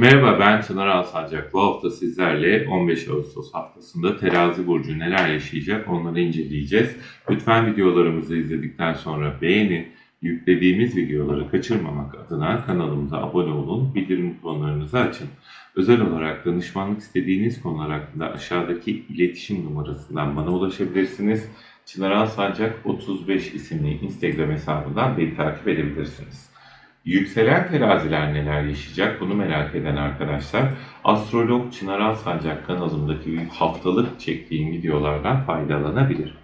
Merhaba ben Çınar Alsancak. Bu hafta sizlerle 15 Ağustos haftasında terazi burcu neler yaşayacak onları inceleyeceğiz. Lütfen videolarımızı izledikten sonra beğenin. Yüklediğimiz videoları kaçırmamak adına kanalımıza abone olun, bildirim butonlarınızı açın. Özel olarak danışmanlık istediğiniz konular hakkında aşağıdaki iletişim numarasından bana ulaşabilirsiniz. Çınar Alsancak 35 isimli Instagram hesabından beni takip edebilirsiniz. Yükselen teraziler neler yaşayacak bunu merak eden arkadaşlar Astrolog Çınar Alsancak kanalımdaki haftalık çektiğim videolardan faydalanabilir.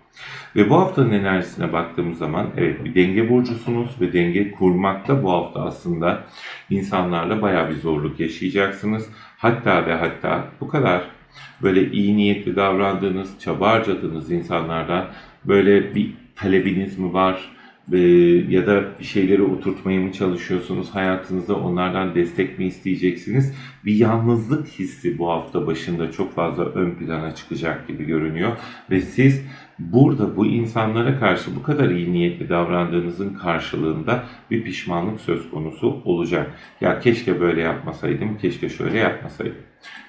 Ve bu haftanın enerjisine baktığımız zaman evet bir denge burcusunuz ve denge kurmakta bu hafta aslında insanlarla bayağı bir zorluk yaşayacaksınız. Hatta ve hatta bu kadar böyle iyi niyetli davrandığınız, çaba harcadığınız insanlardan böyle bir talebiniz mi var? Ee, ya da bir şeyleri oturtmaya mı çalışıyorsunuz? Hayatınızda onlardan destek mi isteyeceksiniz? Bir yalnızlık hissi bu hafta başında çok fazla ön plana çıkacak gibi görünüyor. Ve siz burada bu insanlara karşı bu kadar iyi niyetli davrandığınızın karşılığında bir pişmanlık söz konusu olacak. Ya keşke böyle yapmasaydım, keşke şöyle yapmasaydım.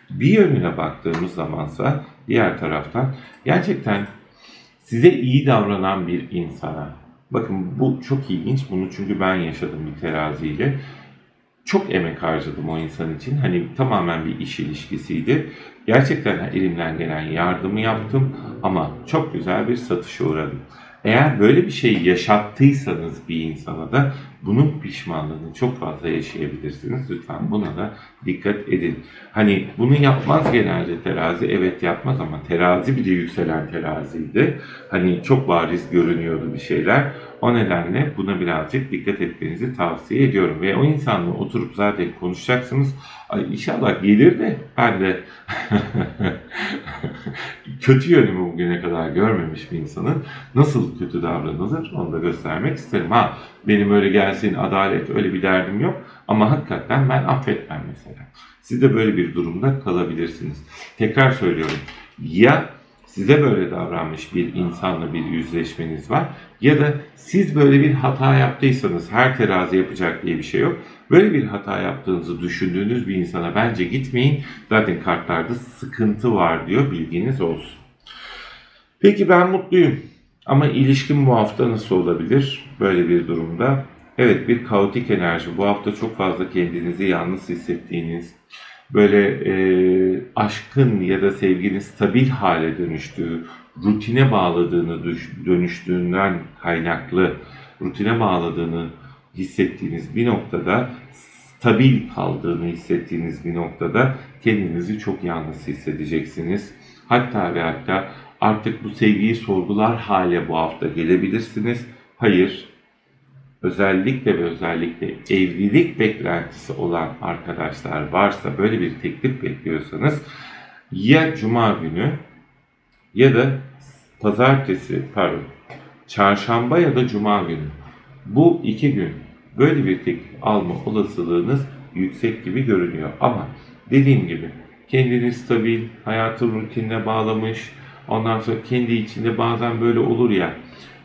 Bir yönüne baktığımız zamansa diğer taraftan gerçekten size iyi davranan bir insana Bakın bu çok ilginç. Bunu çünkü ben yaşadım bir teraziyle. Çok emek harcadım o insan için. Hani tamamen bir iş ilişkisiydi. Gerçekten elimden gelen yardımı yaptım ama çok güzel bir satışa uğradım. Eğer böyle bir şey yaşattıysanız bir insana da bunun pişmanlığını çok fazla yaşayabilirsiniz. Lütfen buna da dikkat edin. Hani bunu yapmaz genelde terazi. Evet yapmaz ama terazi bir de yükselen teraziydi. Hani çok bariz görünüyordu bir şeyler. O nedenle buna birazcık dikkat etmenizi tavsiye ediyorum. Ve o insanla oturup zaten konuşacaksınız. Ay inşallah gelir de ben de kötü yönümü bugüne kadar görmemiş bir insanın nasıl kötü davranılır onu da göstermek isterim. Ha benim öyle gelsin adalet öyle bir derdim yok ama hakikaten ben affetmem mesela. Siz de böyle bir durumda kalabilirsiniz. Tekrar söylüyorum. Ya size böyle davranmış bir insanla bir yüzleşmeniz var ya da siz böyle bir hata yaptıysanız her terazi yapacak diye bir şey yok. Böyle bir hata yaptığınızı düşündüğünüz bir insana bence gitmeyin. Zaten kartlarda sıkıntı var diyor bilginiz olsun. Peki ben mutluyum. Ama ilişkim bu hafta nasıl olabilir böyle bir durumda? Evet bir kaotik enerji. Bu hafta çok fazla kendinizi yalnız hissettiğiniz, böyle e, aşkın ya da sevginin stabil hale dönüştüğü, rutine bağladığını dönüştüğünden kaynaklı, rutine bağladığını hissettiğiniz bir noktada, stabil kaldığını hissettiğiniz bir noktada kendinizi çok yalnız hissedeceksiniz. Hatta ve hatta artık bu sevgiyi sorgular hale bu hafta gelebilirsiniz. Hayır, özellikle ve özellikle evlilik beklentisi olan arkadaşlar varsa böyle bir teklif bekliyorsanız ya cuma günü ya da pazartesi pardon çarşamba ya da cuma günü bu iki gün böyle bir teklif alma olasılığınız yüksek gibi görünüyor ama dediğim gibi kendini stabil, hayatı rutinine bağlamış, ondan sonra kendi içinde bazen böyle olur ya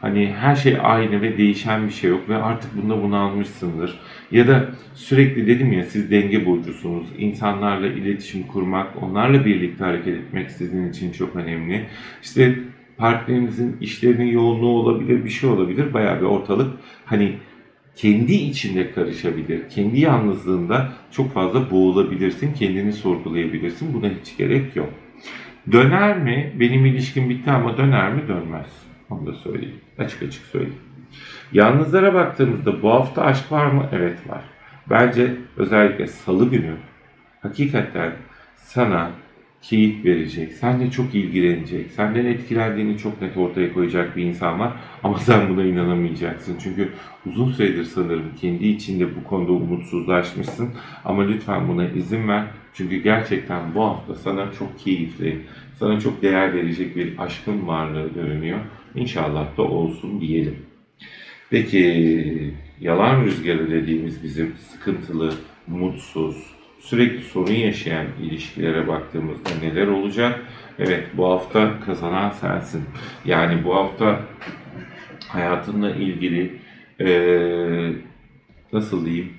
Hani her şey aynı ve değişen bir şey yok ve artık bunda bunu almışsındır. Ya da sürekli dedim ya siz denge burcusunuz. İnsanlarla iletişim kurmak, onlarla birlikte hareket etmek sizin için çok önemli. İşte partnerinizin işlerinin yoğunluğu olabilir, bir şey olabilir. Bayağı bir ortalık hani kendi içinde karışabilir. Kendi yalnızlığında çok fazla boğulabilirsin, kendini sorgulayabilirsin. Buna hiç gerek yok. Döner mi? Benim ilişkim bitti ama döner mi? Dönmez. Onu da söyleyeyim. Açık açık söyleyeyim. Yalnızlara baktığımızda bu hafta aşk var mı? Evet var. Bence özellikle salı günü hakikaten sana keyif verecek, seninle çok ilgilenecek, senden etkilendiğini çok net ortaya koyacak bir insan var. Ama sen buna inanamayacaksın. Çünkü uzun süredir sanırım kendi içinde bu konuda umutsuzlaşmışsın. Ama lütfen buna izin ver. Çünkü gerçekten bu hafta sana çok keyifli, sana çok değer verecek bir aşkın varlığı görünüyor. İnşallah da olsun diyelim. Peki yalan rüzgarı dediğimiz bizim sıkıntılı, mutsuz, sürekli sorun yaşayan ilişkilere baktığımızda neler olacak? Evet bu hafta kazanan sensin. Yani bu hafta hayatınla ilgili ee, nasıl diyeyim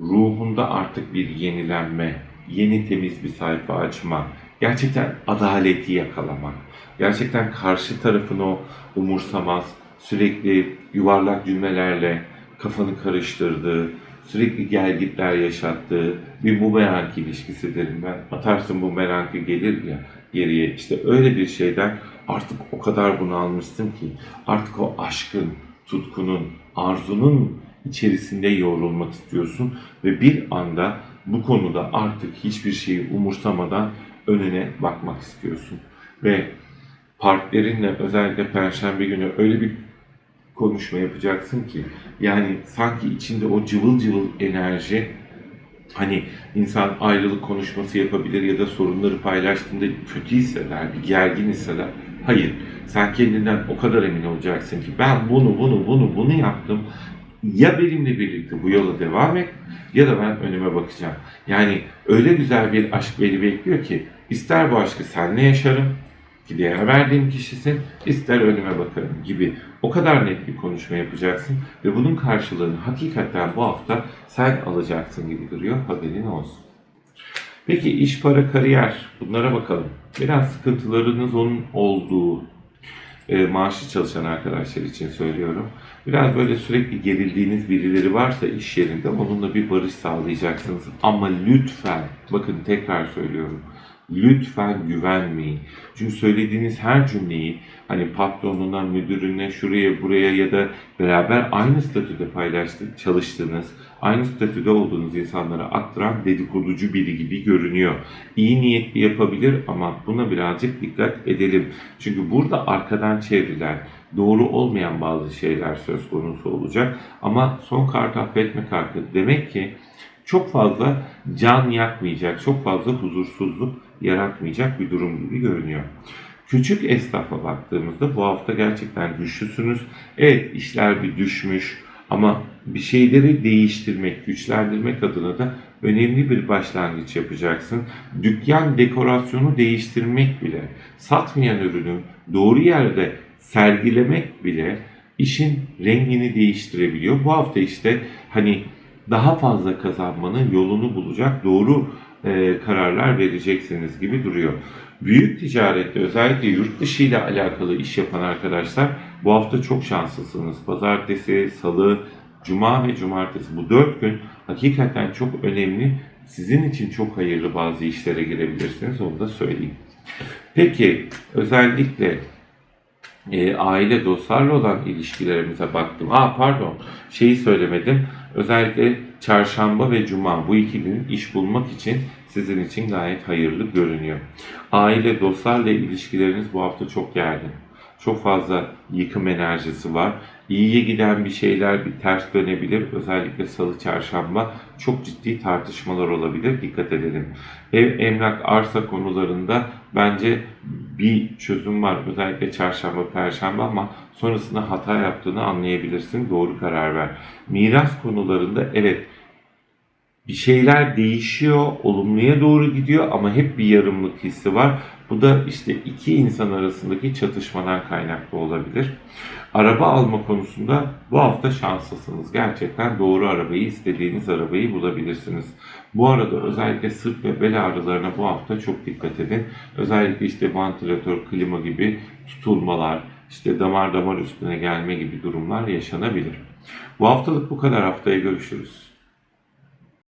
ruhunda artık bir yenilenme, yeni temiz bir sayfa açma, gerçekten adaleti yakalamak, gerçekten karşı tarafın o umursamaz, sürekli yuvarlak cümlelerle kafanı karıştırdığı, sürekli gelgitler yaşattığı bir bumerang ilişkisi derim ben. Atarsın bumerangı gelir ya geriye. İşte öyle bir şeyden artık o kadar bunu almışsın ki artık o aşkın, tutkunun, arzunun içerisinde yoğrulmak istiyorsun ve bir anda bu konuda artık hiçbir şeyi umursamadan önüne bakmak istiyorsun. Ve partnerinle özellikle perşembe günü öyle bir konuşma yapacaksın ki yani sanki içinde o cıvıl cıvıl enerji hani insan ayrılık konuşması yapabilir ya da sorunları paylaştığında kötü hisseder, bir gergin hisseder. Hayır, sen kendinden o kadar emin olacaksın ki ben bunu, bunu, bunu, bunu yaptım. Ya benimle birlikte bu yola devam et ya da ben önüme bakacağım. Yani öyle güzel bir aşk beni bekliyor ki ister bu aşkı seninle yaşarım ki verdiğim kişisin, ister önüme bakarım gibi o kadar net bir konuşma yapacaksın ve bunun karşılığını hakikaten bu hafta sen alacaksın gibi duruyor. Haberin olsun. Peki iş, para, kariyer bunlara bakalım. Biraz sıkıntılarınız onun olduğu e, maaşlı çalışan arkadaşlar için söylüyorum. Biraz böyle sürekli gerildiğiniz birileri varsa iş yerinde onunla bir barış sağlayacaksınız. Ama lütfen, bakın tekrar söylüyorum. Lütfen güvenmeyin. Çünkü söylediğiniz her cümleyi hani patronuna, müdürüne, şuraya, buraya ya da beraber aynı statüde paylaştık, çalıştığınız, aynı statüde olduğunuz insanlara aktaran dedikoducu biri gibi görünüyor. İyi niyetli yapabilir ama buna birazcık dikkat edelim. Çünkü burada arkadan çevrilen, doğru olmayan bazı şeyler söz konusu olacak. Ama son kart affetme kartı demek ki çok fazla can yakmayacak, çok fazla huzursuzluk yaratmayacak bir durum gibi görünüyor. Küçük esnafa baktığımızda bu hafta gerçekten güçlüsünüz. Evet işler bir düşmüş ama bir şeyleri değiştirmek, güçlendirmek adına da önemli bir başlangıç yapacaksın. Dükkan dekorasyonu değiştirmek bile, satmayan ürünü doğru yerde sergilemek bile işin rengini değiştirebiliyor. Bu hafta işte hani daha fazla kazanmanın yolunu bulacak doğru e, kararlar vereceksiniz gibi duruyor. Büyük ticarette özellikle yurt dışı ile alakalı iş yapan arkadaşlar bu hafta çok şanslısınız. Pazartesi, salı, cuma ve cumartesi bu dört gün hakikaten çok önemli. Sizin için çok hayırlı bazı işlere girebilirsiniz onu da söyleyeyim. Peki özellikle e, aile dostlarla olan ilişkilerimize baktım. Aa pardon şeyi söylemedim. Özellikle çarşamba ve cuma bu iki gün iş bulmak için sizin için gayet hayırlı görünüyor. Aile dostlarla ilişkileriniz bu hafta çok gergin. Çok fazla yıkım enerjisi var. İyiye giden bir şeyler bir ters dönebilir. Özellikle salı çarşamba çok ciddi tartışmalar olabilir. Dikkat edelim. Ev, emlak, arsa konularında bence bir çözüm var. Özellikle çarşamba, perşembe ama sonrasında hata yaptığını anlayabilirsin. Doğru karar ver. Miras konularında evet bir şeyler değişiyor, olumluya doğru gidiyor ama hep bir yarımlık hissi var. Bu da işte iki insan arasındaki çatışmadan kaynaklı olabilir. Araba alma konusunda bu hafta şanslısınız. Gerçekten doğru arabayı, istediğiniz arabayı bulabilirsiniz. Bu arada özellikle sırt ve bel ağrılarına bu hafta çok dikkat edin. Özellikle işte vantilatör, klima gibi tutulmalar, işte damar damar üstüne gelme gibi durumlar yaşanabilir. Bu haftalık bu kadar. Haftaya görüşürüz.